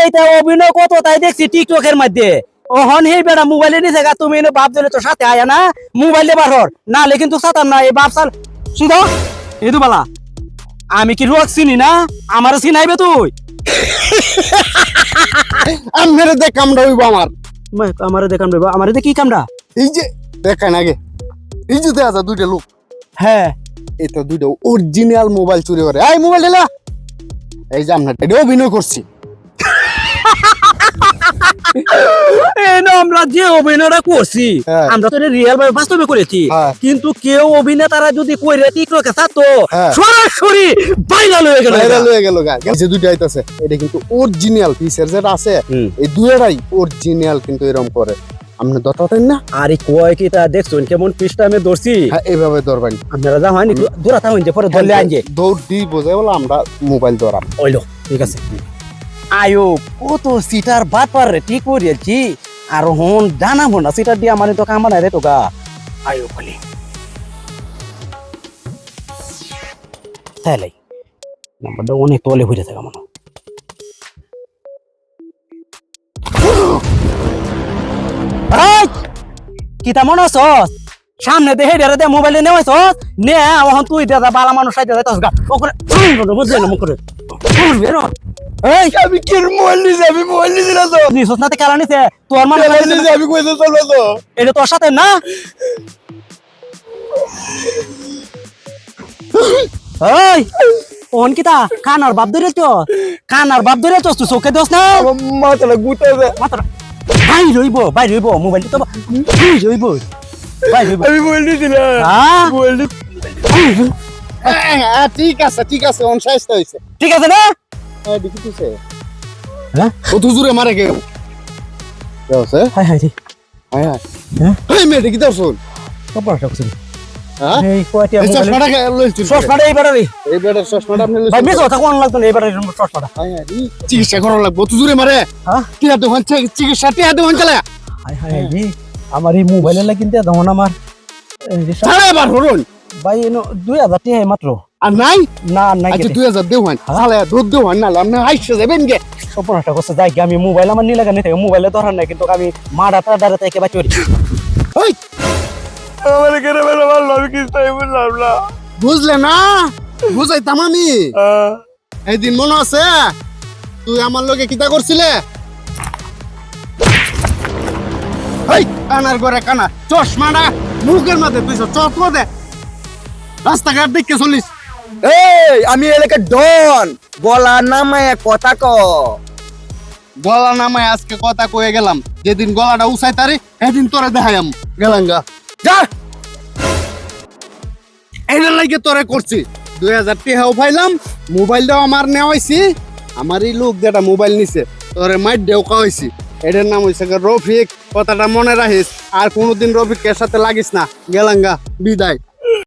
এইটা অভিনয় কত তাই দেখছি টিকটকের মধ্যে। ওহন হে বেড়া মোবাইলে নিছে গা তুমি এনে বাপ তো সাথে আয়া না? মোবাইলে বার হর। নালে কিন্তু সাতাম না এই বাপ সাল শুধু বালা। আমি কি রোগ চিনি না? আমার চিনাইবে তুই। আমার দেখ কামড়া হইব আমার। আমার দেখান রে আমার কি কামড়া? এই যে দেখান আগে। এই যে দেখা দুইটা লোক। হ্যাঁ। এটা দুইটা অরিজিনাল মোবাইল চুরি করে। এই মোবাইল দিলা এই যে আমরা এটা অভিনয় করছি। আমরা যে অভিনয়টা করছি হ্যাঁ। আমরা তো রিয়েল ভাবে বাস্তবে করেছি। হ্যাঁ। কিন্তু কেউ অভিনেতারা যদি কইরে টিকটকে থাকতো। সরাসরি ভাইরাল হয়ে গেল ভাইরাল হয়ে গেল যে দুইটা আইতাছে এটা কিন্তু অরিজিনাল পিসের যেটা আছে। এই দুইটাই অরিজিনাল কিন্তু এরকম করে। আপনি না। আরে কয় কি তা দেখছুন? কেমন পিসটা আমি ধরছি? হ্যাঁ এইভাবে ধরবেন। আপনারা যা হয়নি দূরাতা পরে ধরলে আনজে দৌড় বোঝাই বলে আমরা মোবাইল ধরাম। ওইলো ঠিক আছে। আয়ো কত সিটার বাদ পার রে ঠিক করিয়েছি। আর হন জানা না সিটার দিয়া মানে তো কামা নাই রে তোকা। আয়ো বলি। তাইলে নাম্বারটা অনেক তলে হয়ে থাকে মনে কি তা মনে আছস সামনে দেখে ডেরে দে মোবাইলে নেওয়াইছ নে এখন তুই দাদা বালা মানুষ সাইতে যাইতাস গা। ওখানে বুঝলে না মুখ করে। বুঝবে না এই! আমি কি মোবাইল নিছি? আমি মোবাইল নিছি না তো। নিছস নাতে কারা নিছে? তোর মানে মোবাইল নিছি আমি কইতে চলবো তো। এটা তোর সাথে না? এই! ওন কিতা? কানার বাপ ধরে তো কানার বাপ ধরে তো তুই চোখে দোস না মাথাটা মাত্র ভাই রইব ভাই রইব মোবাইল তো ভাই রইব ভাই রইব। আমি মোবাইল না হ্যাঁ মোবাইল ঠিক আছে ঠিক আছে অন শেষ হইছে। ঠিক আছে না? হ্যাঁ দেখিতেছে হ্যাঁ? ও তো জুরে মারে কে কে আছে? High high high. হাই হ্যাঁ হ্যাঁ? এই মেয়ে দেখি দর্শন কপড় রাখছিস চিকিৎসা লাগবে। মারে। হ্যাঁ? চিকিৎসা টিয়া দোকান চালা। হাই হাই রে আমার এই মোবাইলে লাগি কিনতে দাও না আমার হরুন। ভাই এনো দুই হাজার টাকা মাত্র। আর নাই? না নাই আচ্ছা দুই হাজার দেওয়ান তাহলে দুধ দেওয়ান না আপনি হাইসে যাবেন গে। সম্পূর্ণটা করছে যাই কি আমি মোবাইল আমার নিলে কেন থেকে মোবাইলে ধরার নাই কিন্তু আমি মা ডাটা ডাটা থেকে বাঁচি ওই আমার কেন বেলা ভালো আমি কিছু বুঝলাম না। বুঝলে না? বুঝাইতাম আমি। এইদিন মনে আছে? তুই আমার লগে কিতা করছিলে? কানার করে কানা চশমাটা মুখের মাঝে তুই চশমা দে রাস্তাঘাট দেখে চলিস। এই আমি এলাকার ডন। বলা নামায় কথা ক। গলা নামায় আজকে কথা কয়ে গেলাম। যেদিন গলাটা উসাই তারি সেদিন তোরে দেখাইম গেলাম গা। যা! এটার লাগে তোরে করছি। দুই হাজার টিহাও পাইলাম মোবাইলটাও আমার নেওয়াইছি আমার এই লোক যেটা মোবাইল নিছে, তোরে মাইট ডেউকা হয়েছি এটার নাম হয়েছে রফিক, কথাটা মনে রাখিস, আর কোনোদিন রফিকের সাথে লাগিস না। গেলাঙ্গা বিদায়।